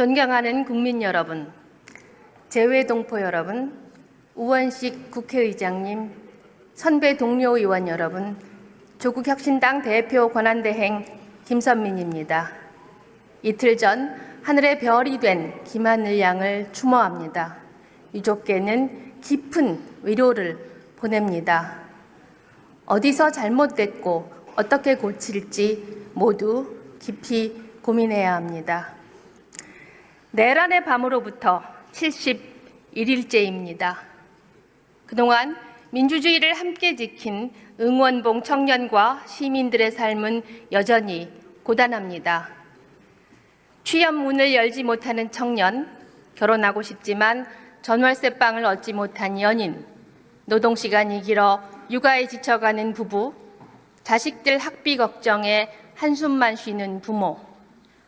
존경하는 국민 여러분, 재외동포 여러분, 우원식 국회의장님, 선배 동료 의원 여러분, 조국혁신당 대표 권한대행 김선민입니다. 이틀 전 하늘의 별이 된 김하늘 양을 추모합니다. 유족께는 깊은 위로를 보냅니다. 어디서 잘못됐고 어떻게 고칠지 모두 깊이 고민해야 합니다. 내란의 밤으로부터 71일째입니다. 그동안 민주주의를 함께 지킨 응원봉 청년과 시민들의 삶은 여전히 고단합니다. 취업 문을 열지 못하는 청년, 결혼하고 싶지만 전월세방을 얻지 못한 연인, 노동 시간이 길어 육아에 지쳐가는 부부, 자식들 학비 걱정에 한숨만 쉬는 부모,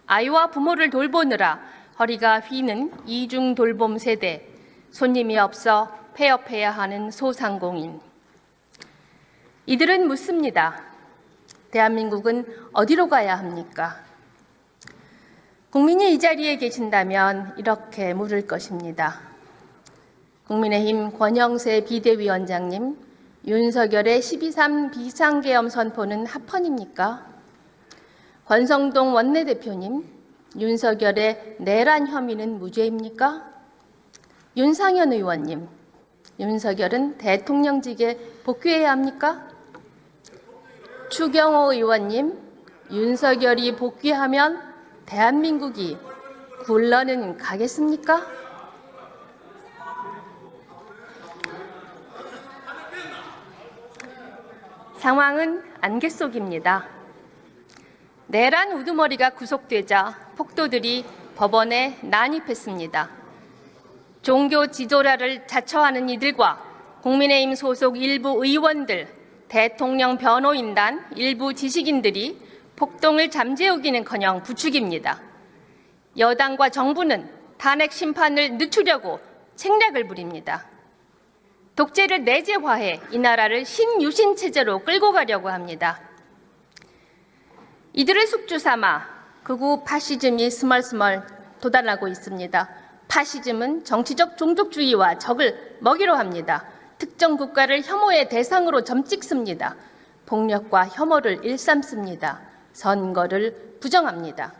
아이와 부모를 돌보느라 허리가 휘는 이중 돌봄 세대, 손님이 없어 폐업해야 하는 소상공인. 이들은 묻습니다. 대한민국은 어디로 가야 합니까? 국민이 이 자리에 계신다면 이렇게 물을 것입니다. 국민의힘 권영세 비대위원장님, 윤석열의 12.3 비상계엄 선포는 합헌입니까? 권성동 원내대표님, 윤석열의 내란 혐의는 무죄입니까? 윤상현 의원님, 윤석열은 대통령직에 복귀해야 합니까? 추경호 의원님, 윤석열이 복귀하면 대한민국이 굴러는 가겠습니까? 상황은 안개 속입니다. 내란 우두머리가 구속되자 폭도들이 법원에 난입했습니다. 종교 지도자를 자처하는 이들과 국민의힘 소속 일부 의원들, 대통령 변호인단 일부 지식인들이 폭동을 잠재우기는커녕 부추깁니다. 여당과 정부는 탄핵 심판을 늦추려고 책략을 부립니다. 독재를 내재화해 이 나라를 신유신 체제로 끌고 가려고 합니다. 이들의 숙주 삼아 극우 파시즘이 스멀스멀 도달하고 있습니다. 파시즘은 정치적 종족주의와 적을 먹이로 합니다. 특정 국가를 혐오의 대상으로 점찍습니다. 폭력과 혐오를 일삼습니다. 선거를 부정합니다.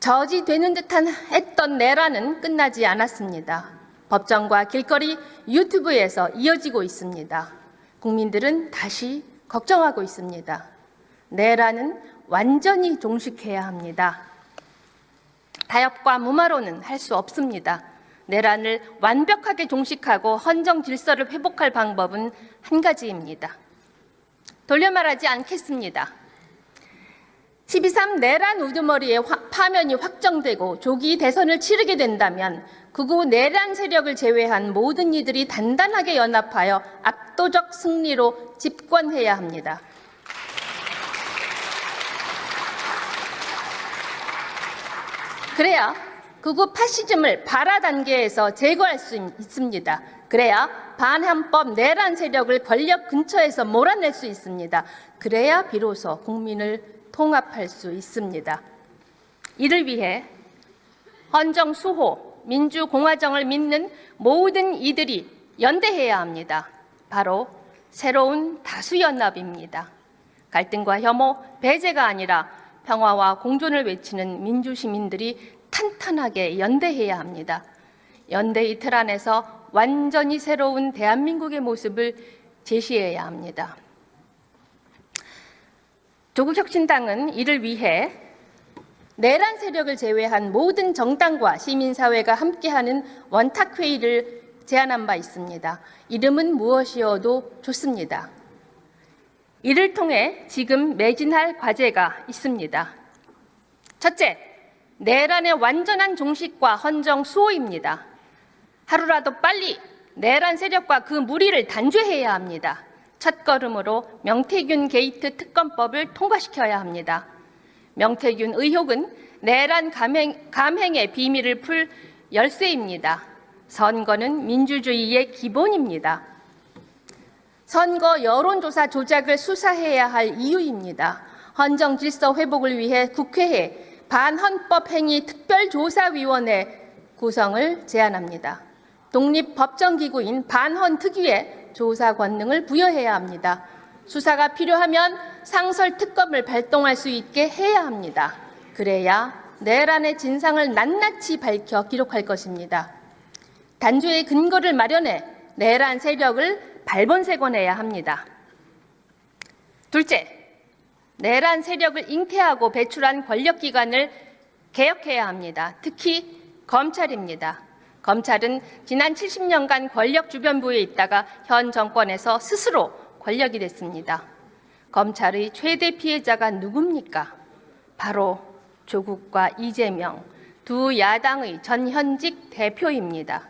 저지되는 듯한 했던 내란은 끝나지 않았습니다. 법정과 길거리 유튜브에서 이어지고 있습니다. 국민들은 다시 걱정하고 있습니다. 내란은 완전히 종식해야 합니다. 타협과 무마로는 할 수 없습니다. 내란을 완벽하게 종식하고 헌정 질서를 회복할 방법은 한 가지입니다. 돌려 말하지 않겠습니다. 12.3 내란 우두머리의 파면이 확정되고 조기 대선을 치르게 된다면 극우 내란 세력을 제외한 모든 이들이 단단하게 연합하여 압도적 승리로 집권해야 합니다. 그래야 극우 파시즘을 발화 단계에서 제거할 수 있습니다. 그래야 반헌법 내란 세력을 권력 근처에서 몰아낼 수 있습니다. 그래야 비로소 국민을 통합할 수 있습니다. 이를 위해 헌정 수호, 민주공화정을 믿는 모든 이들이 연대해야 합니다. 바로 새로운 다수연합입니다. 갈등과 혐오, 배제가 아니라 평화와 공존을 외치는 민주시민들이 탄탄하게 연대해야 합니다. 연대 이틀 안에서 완전히 새로운 대한민국의 모습을 제시해야 합니다. 조국혁신당은 이를 위해 내란 세력을 제외한 모든 정당과 시민사회가 함께하는 원탁회의를 제안한 바 있습니다. 이름은 무엇이어도 좋습니다. 이를 통해 지금 매진할 과제가 있습니다. 첫째, 내란의 완전한 종식과 헌정 수호입니다. 하루라도 빨리 내란 세력과 그 무리를 단죄해야 합니다. 첫걸음으로 명태균 게이트 특검법을 통과시켜야 합니다. 명태균 의혹은 내란 감행, 감행의 비밀을 풀 열쇠입니다. 선거는 민주주의의 기본입니다. 선거 여론조사 조작을 수사해야 할 이유입니다. 헌정 질서 회복을 위해 국회에 반헌법 행위 특별조사위원회 구성을 제안합니다. 독립 법정기구인 반헌 특위에 조사 권능을 부여해야 합니다. 수사가 필요하면 상설 특검을 발동할 수 있게 해야 합니다. 그래야 내란의 진상을 낱낱이 밝혀 기록할 것입니다. 단죄의 근거를 마련해 내란 세력을 발본색원해야 합니다. 둘째, 내란 세력을 잉태하고 배출한 권력기관을 개혁해야 합니다. 특히 검찰입니다. 검찰은 지난 70년간 권력 주변부에 있다가 현 정권에서 스스로 권력이 됐습니다. 검찰의 최대 피해자가 누굽니까? 바로 조국과 이재명 두 야당의 전현직 대표입니다.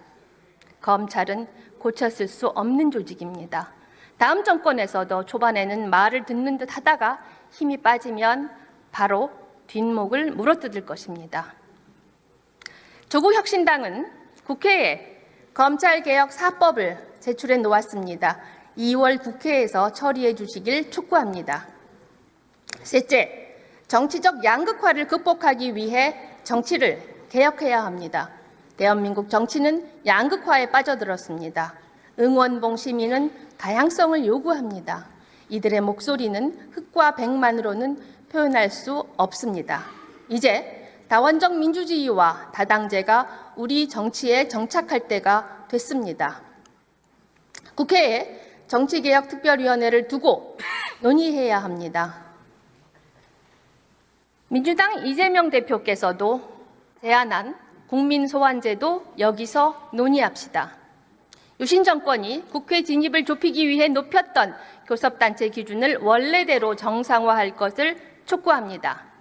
검찰은 고쳤을 수 없는 조직입니다. 다음 정권에서도 초반에는 말을 듣는 듯 하다가 힘이 빠지면 바로 뒷목을 물어뜯을 것입니다. 조국 혁신당은 국회에 검찰개혁 4법을 제출해 놓았습니다. 2월 국회에서 처리해 주시길 촉구합니다. 셋째, 정치적 양극화를 극복하기 위해 정치를 개혁해야 합니다. 대한민국 정치는 양극화에 빠져들었습니다. 응원봉 시민은 다양성을 요구합니다. 이들의 목소리는 흑과 백만으로는 표현할 수 없습니다. 이제 다원적 민주주의와 다당제가 우리 정치에 정착할 때가 됐습니다. 국회에 정치개혁특별위원회를 두고 논의해야 합니다. 민주당 이재명 대표께서도 제안한 국민소환제도 여기서 논의합시다. 유신 정권이 국회 진입을 좁히기 위해 높였던 교섭단체 기준을 원래대로 정상화할 것을 촉구합니다.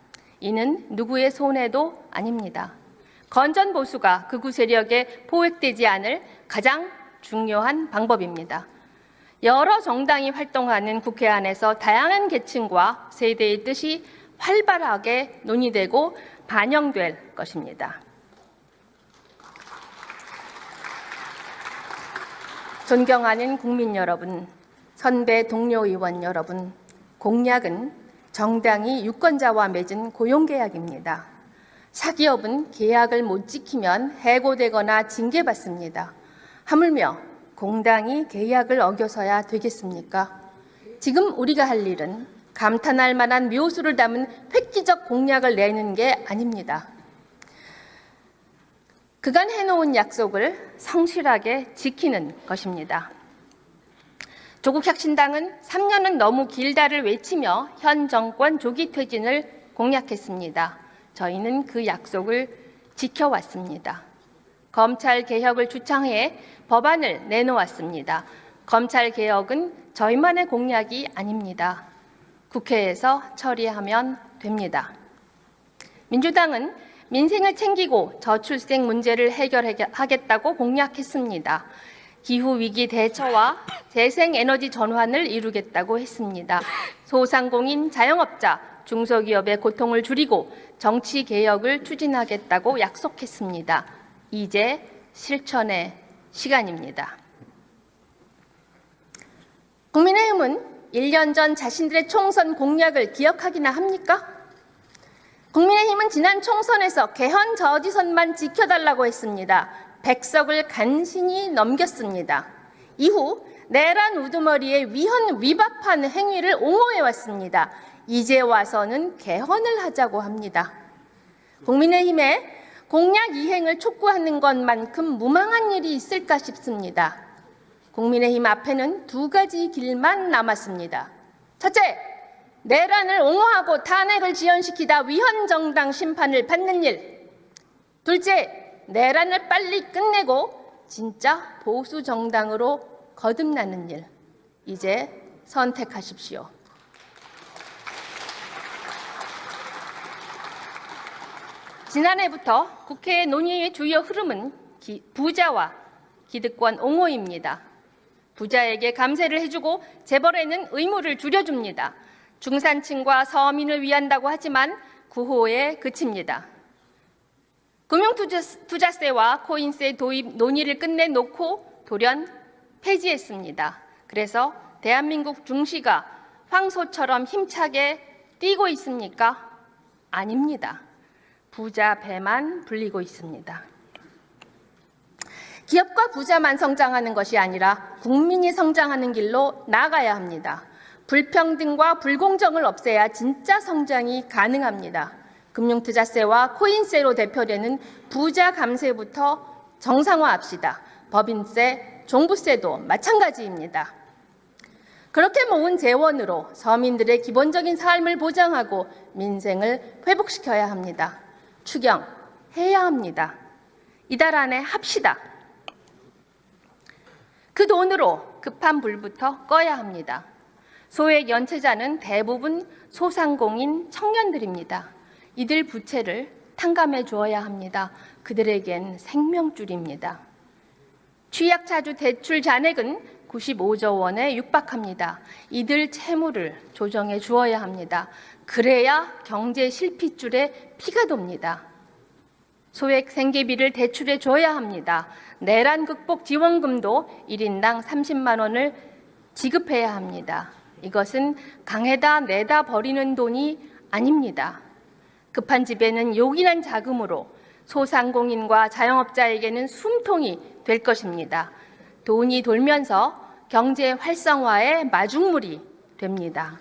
이는 누구의 손해도 아닙니다. 건전 보수가 극우 세력에 포획되지 않을 가장 중요한 방법입니다. 여러 정당이 활동하는 국회 안에서 다양한 계층과 세대의 뜻이 활발하게 논의되고 반영될 것입니다. 존경하는 국민 여러분, 선배 동료 의원 여러분, 공약은 정당이 유권자와 맺은 고용계약입니다. 사기업은 계약을 못 지키면 해고되거나 징계받습니다. 하물며 공당이 계약을 어겨서야 되겠습니까? 지금 우리가 할 일은 감탄할 만한 묘수를 담은 획기적 공약을 내는 게 아닙니다. 그간 해놓은 약속을 성실하게 지키는 것입니다. 조국 혁신당은 3년은 너무 길다를 외치며 현 정권 조기 퇴진을 공약했습니다. 저희는 그 약속을 지켜왔습니다. 검찰 개혁을 주창해 법안을 내놓았습니다. 검찰 개혁은 저희만의 공약이 아닙니다. 국회에서 처리하면 됩니다. 민주당은 민생을 챙기고 저출생 문제를 해결하겠다고 공약했습니다. 기후 위기 대처와 재생 에너지 전환을 이루겠다고 했습니다. 소상공인 자영업자 중소기업의 고통을 줄이고 정치 개혁을 추진하겠다고 약속했습니다. 이제 실천의 시간입니다. 국민의힘은 1년 전 자신들의 총선 공약을 기억하기나 합니까? 국민의힘은 지난 총선에서 개헌 저지선만 지켜달라고 했습니다. 백석을 간신히 넘겼습니다. 이후 내란 우두머리에 위헌 위법한 행위를 옹호해 왔습니다. 이제 와서는 개헌을 하자고 합니다. 국민의힘의 공약 이행을 촉구하는 것만큼 무망한 일이 있을까 싶습니다. 국민의힘 앞에는 두 가지 길만 남았습니다. 첫째, 내란을 옹호하고 탄핵을 지연시키다 위헌정당 심판을 받는 일. 둘째, 내란을 빨리 끝내고 진짜 보수 정당으로 거듭나는 일. 이제 선택하십시오. 지난해부터 국회 논의의 주요 흐름은 기- 부자와 기득권 옹호입니다. 부자에게 감세를 해주고 재벌에는 의무를 줄여줍니다. 중산층과 서민을 위한다고 하지만 구호에 그칩니다. 금융투자세와 코인세 도입 논의를 끝내놓고 돌연 폐지했습니다. 그래서 대한민국 중시가 황소처럼 힘차게 뛰고 있습니까? 아닙니다. 부자 배만 불리고 있습니다. 기업과 부자만 성장하는 것이 아니라 국민이 성장하는 길로 나아가야 합니다. 불평등과 불공정을 없애야 진짜 성장이 가능합니다. 금융투자세와 코인세로 대표되는 부자 감세부터 정상화합시다. 법인세, 종부세도 마찬가지입니다. 그렇게 모은 재원으로 서민들의 기본적인 삶을 보장하고 민생을 회복시켜야 합니다. 추경해야 합니다. 이달 안에 합시다. 그 돈으로 급한 불부터 꺼야 합니다. 소액 연체자는 대부분 소상공인 청년들입니다. 이들 부채를 탕감해 주어야 합니다. 그들에겐 생명줄입니다. 취약차주 대출 잔액은 95조 원에 육박합니다. 이들 채무를 조정해 주어야 합니다. 그래야 경제 실핏줄에 피가 돕니다. 소액 생계비를 대출해 줘야 합니다. 내란 극복 지원금도 1인당 30만 원을 지급해야 합니다. 이것은 강에다 내다 버리는 돈이 아닙니다. 급한 집에는 요긴한 자금으로 소상공인과 자영업자에게는 숨통이 될 것입니다. 돈이 돌면서 경제 활성화의 마중물이 됩니다.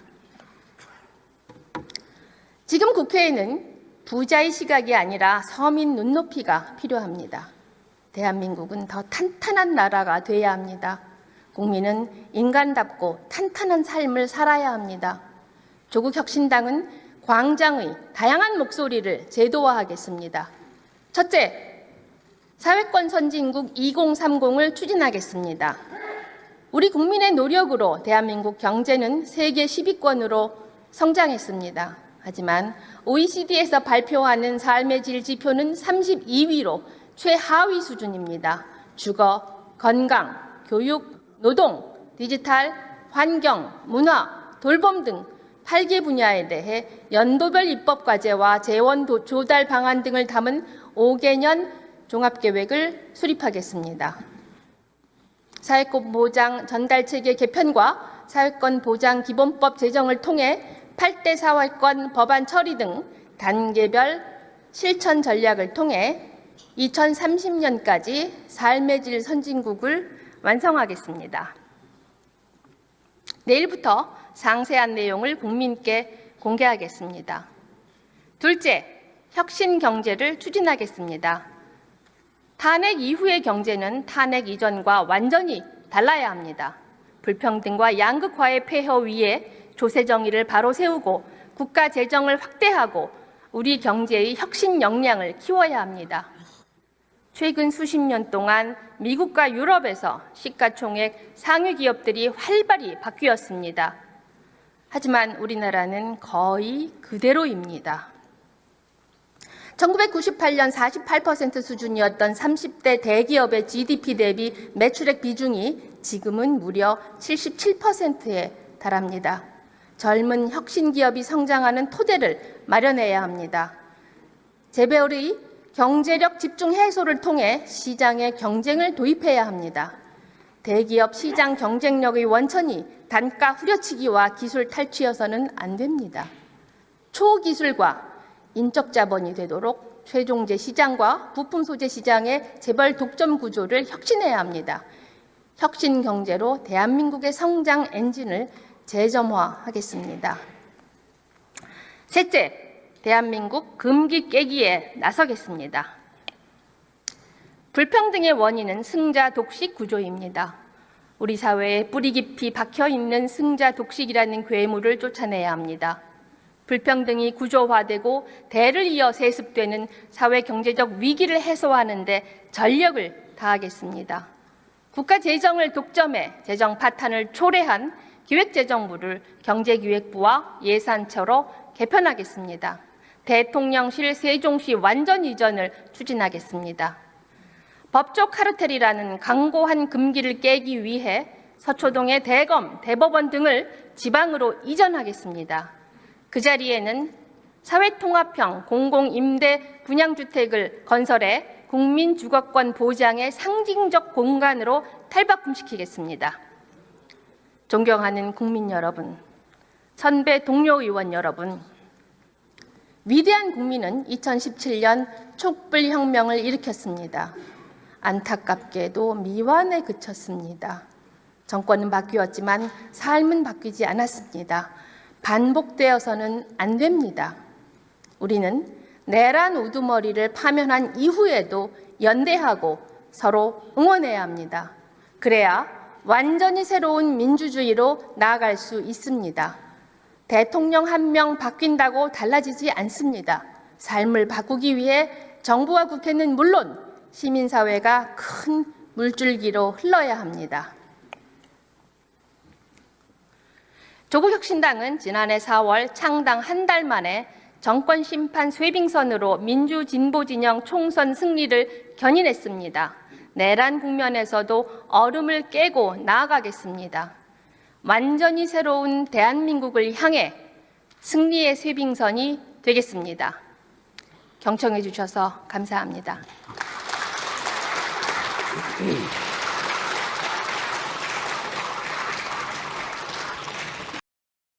지금 국회에는 부자의 시각이 아니라 서민 눈높이가 필요합니다. 대한민국은 더 탄탄한 나라가 돼야 합니다. 국민은 인간답고 탄탄한 삶을 살아야 합니다. 조국 혁신당은 광장의 다양한 목소리를 제도화하겠습니다. 첫째, 사회권 선진국 2030을 추진하겠습니다. 우리 국민의 노력으로 대한민국 경제는 세계 10위권으로 성장했습니다. 하지만 OECD에서 발표하는 삶의 질 지표는 32위로 최하위 수준입니다. 주거, 건강, 교육, 노동, 디지털, 환경, 문화, 돌봄 등 8개 분야에 대해 연도별 입법 과제와 재원 도- 조달 방안 등을 담은 5개년 종합계획을 수립하겠습니다. 사회권 보장 전달 체계 개편과 사회권 보장 기본법 제정을 통해 8대 사회권 법안 처리 등 단계별 실천 전략을 통해 2030년까지 삶의 질 선진국을 완성하겠습니다. 내일부터 상세한 내용을 국민께 공개하겠습니다. 둘째, 혁신 경제를 추진하겠습니다. 탄핵 이후의 경제는 탄핵 이전과 완전히 달라야 합니다. 불평등과 양극화의 폐허 위에 조세 정의를 바로 세우고 국가 재정을 확대하고 우리 경제의 혁신 역량을 키워야 합니다. 최근 수십 년 동안 미국과 유럽에서 시가총액 상위 기업들이 활발히 바뀌었습니다. 하지만 우리나라는 거의 그대로입니다. 1998년 48% 수준이었던 30대 대기업의 GDP 대비 매출액 비중이 지금은 무려 77%에 달합니다. 젊은 혁신 기업이 성장하는 토대를 마련해야 합니다. 재배월의 경제력 집중 해소를 통해 시장에 경쟁을 도입해야 합니다. 대기업 시장 경쟁력의 원천이 단가 후려치기와 기술 탈취여서는 안 됩니다. 초기술과 인적 자본이 되도록 최종재 시장과 부품 소재 시장의 재벌 독점 구조를 혁신해야 합니다. 혁신 경제로 대한민국의 성장 엔진을 재점화하겠습니다. 셋째, 대한민국 금기 깨기에 나서겠습니다. 불평등의 원인은 승자 독식 구조입니다. 우리 사회에 뿌리 깊이 박혀 있는 승자 독식이라는 괴물을 쫓아내야 합니다. 불평등이 구조화되고 대를 이어 세습되는 사회 경제적 위기를 해소하는데 전력을 다하겠습니다. 국가 재정을 독점해 재정 파탄을 초래한 기획재정부를 경제기획부와 예산처로 개편하겠습니다. 대통령실 세종시 완전 이전을 추진하겠습니다. 법조 카르텔이라는 강고한 금기를 깨기 위해 서초동의 대검, 대법원 등을 지방으로 이전하겠습니다. 그 자리에는 사회통합형 공공임대 분양주택을 건설해 국민 주거권 보장의 상징적 공간으로 탈바꿈시키겠습니다. 존경하는 국민 여러분, 선배 동료 의원 여러분, 위대한 국민은 2017년 촛불혁명을 일으켰습니다. 안타깝게도 미완에 그쳤습니다. 정권은 바뀌었지만 삶은 바뀌지 않았습니다. 반복되어서는 안 됩니다. 우리는 내란 우두머리를 파면한 이후에도 연대하고 서로 응원해야 합니다. 그래야 완전히 새로운 민주주의로 나아갈 수 있습니다. 대통령 한 명 바뀐다고 달라지지 않습니다. 삶을 바꾸기 위해 정부와 국회는 물론 시민사회가 큰 물줄기로 흘러야 합니다. 조국혁신당은 지난해 4월 창당 한 달 만에 정권 심판 쇄빙선으로 민주진보진영 총선 승리를 견인했습니다. 내란 국면에서도 얼음을 깨고 나아가겠습니다. 완전히 새로운 대한민국을 향해 승리의 쇄빙선이 되겠습니다. 경청해 주셔서 감사합니다. Thank you.